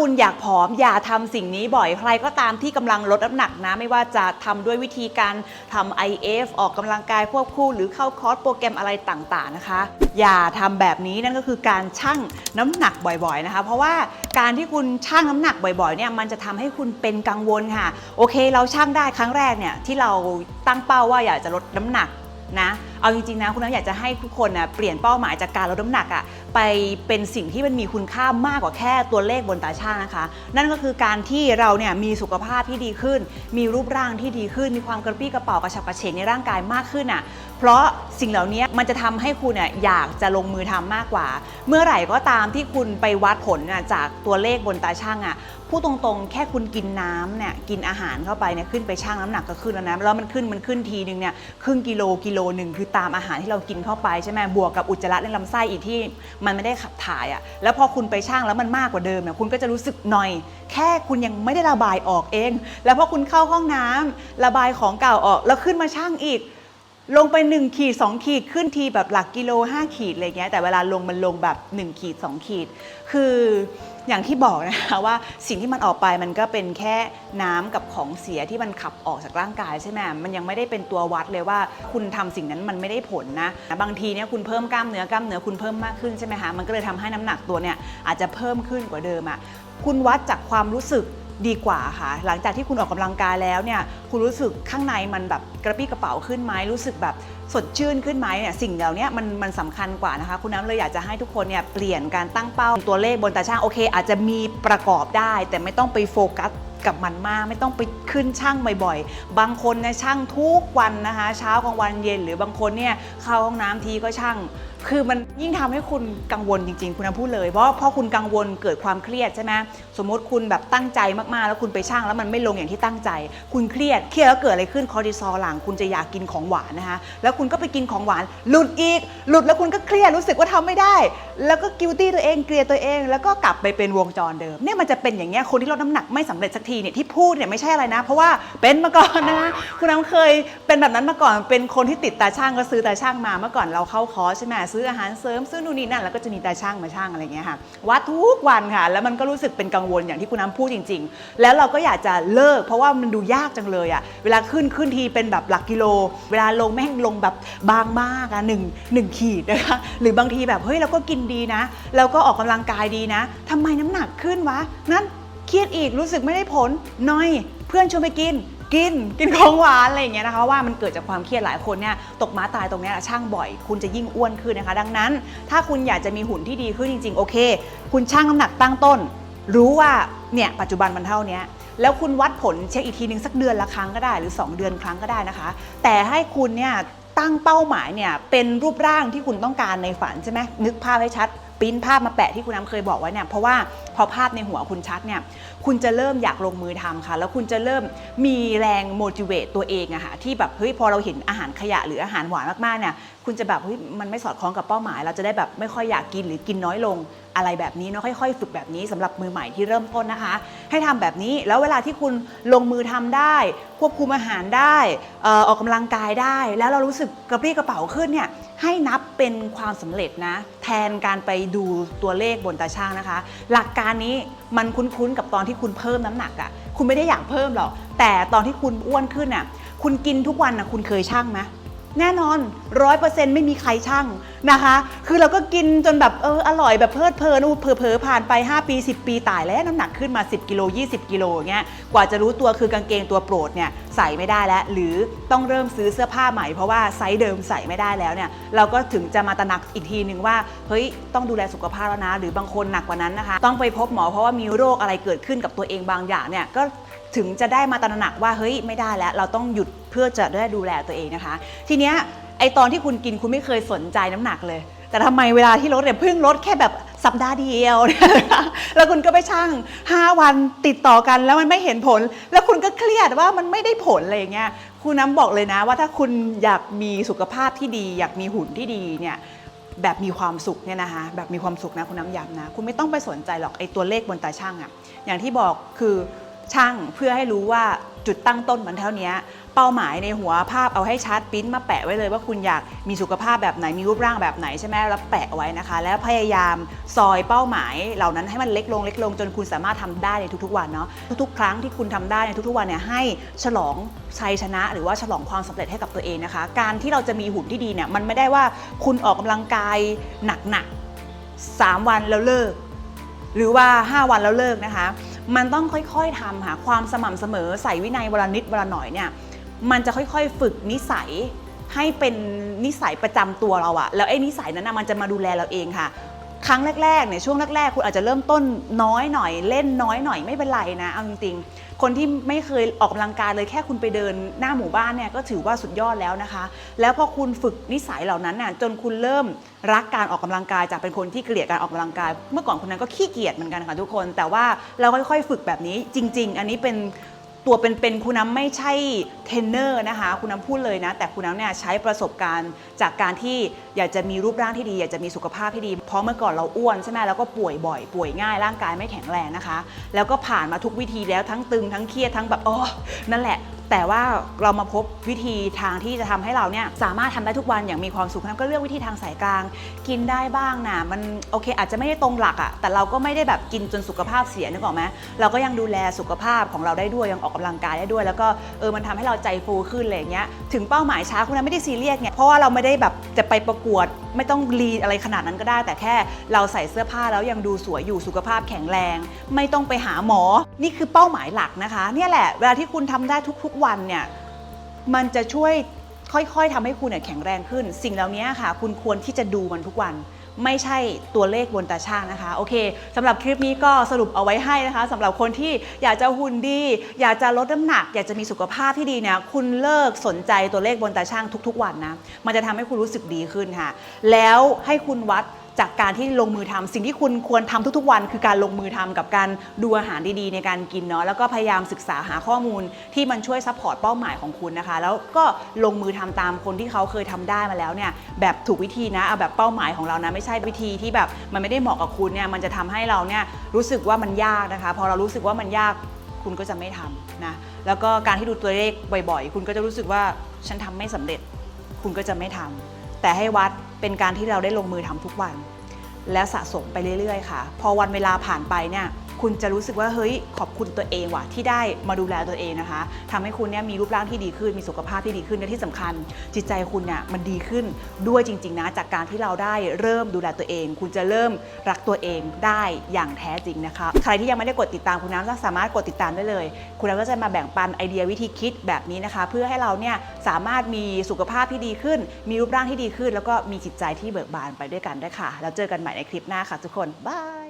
คุณอยากผอมอย่าทำสิ่งนี้บ่อยใครก็ตามที่กำลังลดน้ำหนักนะ ไม่ว่าจะทำด้วยวิธีการทำ IF ออกกำลังกายควบคู่ หรือเข้าคอร์สโปรแกรมอะไรต่างๆนะคะ อย่าทำแบบนี้นั่นก็คือการชั่งน้ำหนักบ่อยๆนะคะ เพราะว่าการที่คุณชั่งน้ำหนักบ่อยๆเนี่ยมันจะทำให้คุณเป็นกังวลค่ะ โอเค เราชั่งได้ครั้งแรกเนี่ยที่เราตั้งเป้าว่าอยากจะลดน้ำหนักนะ เอาจริงๆนะคุณน้ำอยากจะให้ทุกคนนะเปลี่ยนเป้าหมายจากการลดน้ำหนักอะไปเป็นสิ่งที่มันมีคุณค่ามากกว่าแค่ตัวเลขบนตาช่างนะคะ นั่นก็คือการที่เราเนี่ยมีสุขภาพที่ดีขึ้น มีรูปร่างที่ดีขึ้น มีความกระปรี้กระเป๋ากระฉับกระเฉงในร่างกายมากขึ้นอะเพราะสิ่งเหล่านี้มันจะทำให้คุณเนี่ยอยากจะลงมือทำมากกว่า เมื่อไหร่ก็ตามที่คุณไปวัดผลน่ะจากตัวเลขบนตาช่างอะพูดตรงๆ แค่คุณกินน้ำเนี่ยกินอาหารเข้าไปเนี่ยขึ้นไปชั่งน้ำหนักก็ขึ้นแล้วนะแล้วมันขึ้นมันขึ้นทีนึงเนี่ยครึ่งกิโลกิโลหนึ่งคือตามอาหารที่เรากินเข้าไปใช่ไหมบวกกับอุจจาระในลำไส้อีกที่มันไม่ได้ขับถ่ายอะ่ะแล้วพอคุณไปชั่งแล้วมันมากกว่าเดิมเนี่ยคุณก็จะรู้สึกหน่อย แค่คุณยังไม่ได้ระบายออกเอง แล้วพอคุณเข้าห้องน้ำระบายของเก่าออกแล้วขึ้นมาชั่งอีก ลงไป 1 ขีด 2 ขีดขึ้นทีแบบหลักกิโล 5 ขีดอะไรเงี้ยแต่เวลาลงมันลงแบบ 1 ขีด 2 ขีด คือ อย่างที่บอกนะคะว่าสิ่งที่มันออกไปมันก็เป็นแค่น้ำกับของเสียที่มันขับออกจากร่างกายใช่ไหมมันยังไม่ได้เป็นตัววัดเลยว่า คุณทำสิ่งนั้นมันไม่ได้ผลนะ บางทีเนี่ยคุณเพิ่มกล้ามเนื้อกล้ามเนื้อคุณเพิ่มมากขึ้นใช่ไหมคะมันก็เลยทำให้น้ำหนักตัวเนี่ยอาจจะเพิ่มขึ้นกว่าเดิมอะคุณวัดจากความรู้สึก ดีกว่าค่ะ หลังจากที่คุณออกกำลังกายแล้วเนี่ยคุณรู้สึกข้างในมันแบบกระปี้กระเป๋าขึ้นไหมรู้สึกแบบสดชื่นขึ้นไหมเนี่ยสิ่งเหล่านี้มันมันสำคัญกว่านะคะ คุณน้ำเลยอยากจะให้ทุกคนเนี่ยเปลี่ยนการตั้งเป้าตัวเลขบนตาช่างโอเค อาจจะมีประกอบได้ แต่ไม่ต้องไปโฟกัสกับมันมากไม่ต้องไปขึ้นช่างบ่อยๆ บางคนเนี่ยช่างทุกวันนะคะ เช้ากลางวันเย็น หรือบางคนเนี่ยเข้าห้องน้ำทีก็ช่าง คือมันยิ่งทำให้คุณกังวลจริง ๆ คุณน้ำพูดเลย เพราะพอคุณกังวลเกิดความเครียดใช่ไหมสมมติคุณแบบตั้งใจมากๆ แล้วคุณไปช่างแล้วมันไม่ลงอย่างที่ตั้งใจ คุณเครียด เครียดแล้วเกิดอะไรขึ้นคอร์ติซอลหลังคุณจะอยากกินของหวานนะคะ แล้วคุณก็ไปกินของหวาน หลุดอีก หลุดแล้วคุณก็เครียดรู้สึกว่าทำไม่ได้ แล้วก็กิลตี้ตัวเอง เกลียดตัวเอง แล้วก็กลับไปเป็นวงจรเดิม เนี่ยมันจะเป็นอย่างเงี้ย คนที่ลดน้ำหนักไม่สำเร็จสักทีเนี่ยที่พูดเนี่ยไม่ใช่อะไรนะ เพราะว่าเป็นมาก่อนนะคะคุณน้ำเคยเป็นแบบนั้นมาก่อน เป็นคนที่ติดตาช่างก็ซื้อตาช่างมาเมื่อก่อนเราเข้าคอร์สใช่ไหมซื้ออาหารเสริมซื้อนู่นนี่นั่นแล้วก็จะมีตาช่างมาช่างอะไรเงี้ยค่ะวัดทุกวันค่ะ แล้วมันก็รู้สึกเป็นกังวลอย่างที่คุณน้ำพูดจริง ๆ แล้วเราก็อยากจะเลิก เพราะว่ามันดูยากจังเลยอะเวลาขึ้นขึ้นทีเป็นแบบหลักกิโล เวลาลงแม่งลงแบบบางมากอะหนึ่งหนึ่งขีดนะคะหรือบางทีแบบเฮ้ยเราก็กินดีนะเราก็ออกกำลังกายดีนะทำไมน้ำหนักขึ้นวะนั่นเครียดอีกรู้สึกไม่ได้ผลน้อย เพื่อนชวนไปกิน กินกินของหวานอะไรอย่างเงี้ยนะคะว่ามันเกิดจากความเครียดหลายคนเนี่ยตกม้าตายตรงเนี้ยช่างบ่อย คุณจะยิ่งอ้วนขึ้นนะคะ ดังนั้น ถ้าคุณอยากจะมีหุ่นที่ดีขึ้นจริงๆ โอเค คุณช่างน้ำหนักตั้งต้น รู้ว่าเนี่ยปัจจุบันมันเท่าเนี้ยแล้วคุณวัดผลเช็คอีกทีนึงสักเดือนละครั้งก็ได้ หรือ 2 เดือนครั้งก็ได้นะคะ แต่ให้คุณเนี่ยตั้งเป้าหมายเนี่ยเป็นรูปร่างที่คุณต้องการในฝันใช่ไหมนึกภาพให้ชัดปิ้นภาพมาแปะที่คุณน้ำเคยบอกไว้เนี่ยเพราะว่าพอภาพในหัวคุณชัดเนี่ยคุณจะเริ่มอยากลงมือทำค่ะ แล้วคุณจะเริ่มมีแรง motivate ตัวเองอะค่ะที่แบบเฮ้ยพอเราเห็นอาหารขยะหรืออาหารหวานมากๆเนี่ยคุณจะแบบเฮ้ยมันไม่สอดคล้องกับเป้าหมาย เราจะได้แบบไม่ค่อยอยากกินหรือกินน้อยลงอะไรแบบนี้เนาะค่อย ๆ ฝึกแบบนี้สำหรับมือใหม่ที่เริ่มต้นนะคะ ให้ทำแบบนี้แล้วเวลาที่คุณลงมือทำได้ ควบคุมอาหารได้ออออกกำลังกายได้ แล้วเรารู้สึกกระปรี้กระเป๋าขึ้นเนี่ยให้นับเป็นความสำเร็จนะแทนการไปดูตัวเลขบนตาช่างนะคะ หลักการนี้มันคุ้นๆกับตอนที่คุณเพิ่มน้ำหนักอะ่ะ คุณไม่ได้อยากเพิ่มหรอก แต่ตอนที่คุณอ้วนขึ้นอะ คุณกินทุกวันอะ คุณเคยช่างไหม แน่นอนร้อยเปอร์เซ็นต์ไม่มีใครช่างนะคะ คือเราก็กินจนแบบเอออร่อยแบบเพลิดเพลินอู้เผลอๆผ่านไป 5 ปี 10 ปีตายแล้วน้ำหนักขึ้นมา 10 กิโล 20 กิโลเงี้ยกว่าจะรู้ตัวคือกางเกงตัวโปรดเนี่ยใส่ไม่ได้แล้ว หรือต้องเริ่มซื้อเสื้อผ้าใหม่เพราะว่าไซส์เดิมใส่ไม่ได้แล้วเนี่ยเราก็ถึงจะมาตระหนักอีกทีนึงว่าเฮ้ยต้องดูแลสุขภาพแล้วนะ หรือ บางคนหนักกว่านั้นนะคะ ต้องไปพบหมอเพราะว่ามีโรคอะไรเกิดขึ้นกับตัวเองบางอย่างเนี่ยก็ ถึงจะได้มาตระหนักว่าเฮ้ยไม่ได้แล้วเราต้องหยุดเพื่อจะได้ดูแลตัวเองนะคะ ทีเนี้ยไอตอนที่คุณกินคุณไม่เคยสนใจน้ำหนักเลย แต่ทำไมเวลาที่ลดเนี่ยเพิ่งลดแค่แบบสัปดาห์เดียวเนี่ยแล้วคุณก็ไปชั่ง5 วันติดต่อกันแล้วมันไม่เห็นผล แล้วคุณก็เครียดว่ามันไม่ได้ผลอะไรเงี้ยคุณน้ำบอกเลยนะว่าถ้าคุณอยากมีสุขภาพที่ดี อยากมีหุ่นที่ดีเนี่ยแบบมีความสุขเนี่ยนะคะแบบมีความสุขนะคุณน้ำย้ำนะ คุณไม่ต้องไปสนใจหรอกไอ้ตัวเลขบนตาช่างอะอย่างที่บอกคือ ช่างเพื่อให้รู้ว่าจุดตั้งต้นมันเท่านี้เป้าหมายในหัวภาพเอาให้ชัดปิ้นมาแปะไว้เลยว่าคุณอยากมีสุขภาพแบบไหนมีรูปร่างแบบไหนใช่ไหมแล้วแปะไว้นะคะ แล้วพยายามซอยเป้าหมายเหล่านั้นให้มันเล็กลงเล็กลงจนคุณสามารถทำได้ในทุกๆวันเนาะทุกๆ ครั้งที่คุณทำได้ในทุกๆวันเนี่ยให้ฉลองชัยชนะ หรือว่าฉลองความสำเร็จให้กับตัวเองนะคะ การที่เราจะมีหุ่นที่ดีเนี่ยมันไม่ได้ว่าคุณออกกำลังกายหนักๆ3วันแล้วเลิก หรือว่า 5 วันแล้วเลิกนะคะ มันต้องค่อยๆทำค่ะความสม่ำเสมอใส่วินัยเวลานิดเวลาหน่อยเนี่ยมันจะค่อยๆฝึกนิสัยให้เป็นนิสัยประจำตัวเราอะแล้วไอ้นิสัยนั้นนะมันจะมาดูแลเราเองค่ะ ครั้งแรกๆเนี่ยช่วงแรกๆคุณอาจจะเริ่มต้นน้อยหน่อย เล่นน้อยหน่อยไม่เป็นไรนะเอาจริงๆ คนที่ไม่เคยออกกำลังกายเลยแค่คุณไปเดินหน้าหมู่บ้านเนี่ยก็ถือว่าสุดยอดแล้วนะคะ แล้วพอคุณฝึกนิสัยเหล่านั้นน่ะจนคุณเริ่มรักการออกกำลังกายจากเป็นคนที่เกลียดการออกกำลังกาย เมื่อก่อนคนนั้นก็ขี้เกียจเหมือนกันค่ะทุกคน แต่ว่าเราค่อยๆ ฝึกแบบนี้จริง ๆ อันนี้เป็น ตัวเป็นๆคุณน้ำไม่ใช่เทรนเนอร์นะคะ คุณน้ำพูดเลยนะ แต่คุณน้ำเนี่ยใช้ประสบการณ์จากการที่อยากจะมีรูปร่างที่ดี อยากจะมีสุขภาพที่ดี เพราะเมื่อก่อนเราอ้วนใช่ไหมแล้วก็ป่วยบ่อย ป่วยง่าย ร่างกายไม่แข็งแรงนะคะ แล้วก็ผ่านมาทุกวิธีแล้วทั้งตึงทั้งเครียดทั้งแบบอ๋อนั่นแหละ แต่ว่าเรามาพบวิธีทางที่จะทำให้เราเนี่ยสามารถทำได้ทุกวันอย่างมีความสุขน้ำก็เลือกวิธีทางสายกลาง กินได้บ้างนะมันโอเค อาจจะไม่ได้ตรงหลักอะแต่เราก็ไม่ได้แบบกินจนสุขภาพเสียนึกออกไหมเราก็ยังดูแลสุขภาพของเราได้ด้วยยังออกกำลังกายได้ด้วย แล้วก็เออมันทำให้เราใจฟูขึ้นอะไรเงี้ยถึงเป้าหมายช้าคุณนั้นไม่ได้ซีเรียสไงเพราะว่าเราไม่ได้แบบจะไปประกวดไม่ต้องรีอะไรขนาดนั้นก็ได้ แต่แค่เราใส่เสื้อผ้าแล้วยังดูสวยอยู่สุขภาพแข็งแรง ไม่ต้องไปหาหมอ นี่คือเป้าหมายหลักนะคะ เนี่ยแหละเวลาที่คุณทำได้ทุกๆวันเนี่ยมันจะช่วยค่อยๆทำให้คุณเนี่ยแข็งแรงขึ้น สิ่งเหล่านี้ค่ะ คุณควรที่จะดูมันทุกวัน ไม่ใช่ตัวเลขบนตาช่างนะคะโอเคสำหรับคลิปนี้ก็สรุปเอาไว้ให้นะคะสำหรับคนที่อยากจะหุ่นดี อยากจะลดน้ำหนัก อยากจะมีสุขภาพที่ดีเนี่ยคุณเลิกสนใจตัวเลขบนตาช่างทุก ๆ วันนะมันจะทำให้คุณรู้สึกดีขึ้นค่ะ แล้วให้คุณวัด จากการที่ลงมือทำสิ่งที่คุณควรทำทุกๆ วันคือการลงมือทำกับการดูอาหารดีๆ ในการกินเนาะแล้วก็พยายามศึกษาหาข้อมูลที่มันช่วยซัพพอร์ตเป้าหมายของคุณนะคะ แล้วก็ลงมือทำตามคนที่เขาเคยทำได้มาแล้วเนี่ยแบบถูกวิธีนะเอาแบบเป้าหมายของเรานะไม่ใช่วิธีที่แบบมันไม่ได้เหมาะกับคุณเนี่ยมันจะทำให้เราเนี่ยรู้สึกว่ามันยากนะคะพอเรารู้สึกว่ามันยากคุณก็จะไม่ทำนะแล้วก็การที่ดูตัวเลขบ่อยๆ คุณก็จะรู้สึกว่าฉันทำไม่สำเร็จ คุณก็จะไม่ทำ แต่ให้วัดเป็นการที่เราได้ลงมือทำทุกวัน และสะสมไปเรื่อยๆ ค่ะ พอวันเวลาผ่านไปเนี่ย คุณจะรู้สึกว่าเฮ้ยขอบคุณตัวเองว่ะที่ได้มาดูแลตัวเองนะคะทำให้คุณเนี่ยมีรูปร่างที่ดีขึ้นมีสุขภาพที่ดีขึ้นและที่สำคัญ จิตใจคุณเนี่ยมันดีขึ้นด้วยจริง ๆ นะ จากการที่เราได้เริ่มดูแลตัวเอง คุณจะเริ่มรักตัวเองได้อย่างแท้จริงนะคะใครที่ยังไม่ได้กดติดตามคุณน้ำก็สามารถกดติดตามได้เลย คุณน้ำก็จะมาแบ่งปันไอเดียวิธีคิดแบบนี้นะคะ เพื่อให้เราเนี่ยสามารถมีสุขภาพที่ดีขึ้น มีรูปร่างที่ดีขึ้น แล้วก็มีจิตใจที่เบิกบานไปด้วยกันได้ค่ะแล้วเจอกันใหม่ในคลิปหน้าค่ะทุกคนบาย